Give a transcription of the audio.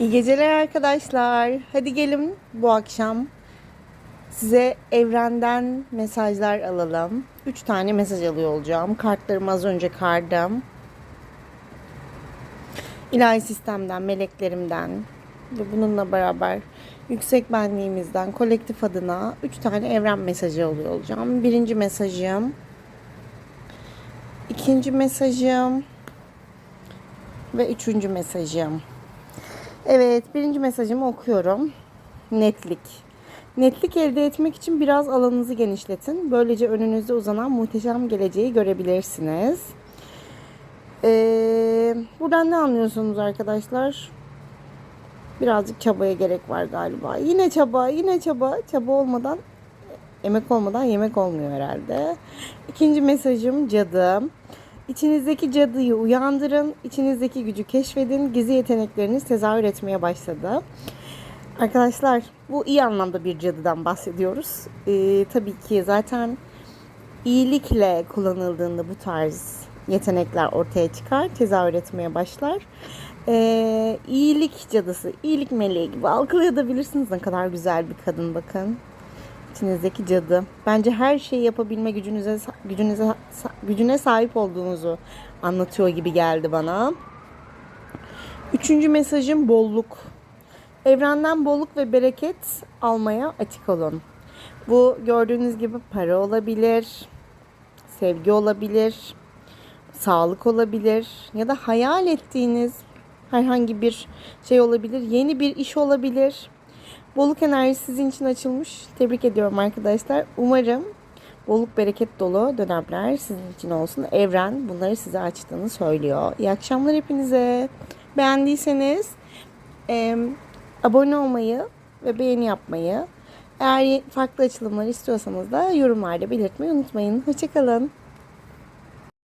İyi geceler arkadaşlar. Hadi gelin bu akşam size evrenden mesajlar alalım. Üç tane mesaj alıyor olacağım. Kartlarımı az önce kardım. İlahi sistemden, meleklerimden ve bununla beraber yüksek benliğimizden kolektif adına üç tane evren mesajı alıyor olacağım. Birinci mesajım, ikinci mesajım ve üçüncü mesajım. Evet, birinci mesajımı okuyorum. Netlik. Netlik elde etmek için biraz alanınızı genişletin. Böylece önünüzde uzanan muhteşem geleceği görebilirsiniz. Ee, buradan ne anlıyorsunuz arkadaşlar? Birazcık çabaya gerek var galiba. Yine çaba, yine çaba. Çaba olmadan, emek olmadan yemek olmuyor herhalde. İkinci mesajım cadı. İçinizdeki cadıyı uyandırın, içinizdeki gücü keşfedin, gizli yetenekleriniz tezahür etmeye başladı. Arkadaşlar bu iyi anlamda bir cadıdan bahsediyoruz. Ee, tabii ki zaten iyilikle kullanıldığında bu tarz yetenekler ortaya çıkar, tezahür etmeye başlar. Ee, iyilik cadısı, iyilik meleği gibi algılayabilirsiniz ne kadar güzel bir kadın bakın. İçinizdeki cadı. Bence her şeyi yapabilme gücünüze gücünüze gücüne sahip olduğunuzu anlatıyor gibi geldi bana. Üçüncü mesajım bolluk. Evrenden bolluk ve bereket almaya açık olun. Bu gördüğünüz gibi para olabilir, sevgi olabilir, sağlık olabilir ya da hayal ettiğiniz herhangi bir şey olabilir. Yeni bir iş olabilir. Bolluk enerjisi sizin için açılmış. Tebrik ediyorum arkadaşlar. Umarım bolluk bereket dolu dönemler sizin için olsun. Evren bunları size açtığını söylüyor. İyi akşamlar hepinize. Beğendiyseniz e, abone olmayı ve beğeni yapmayı eğer farklı açılımlar istiyorsanız da yorumlarda belirtmeyi unutmayın. Hoşçakalın.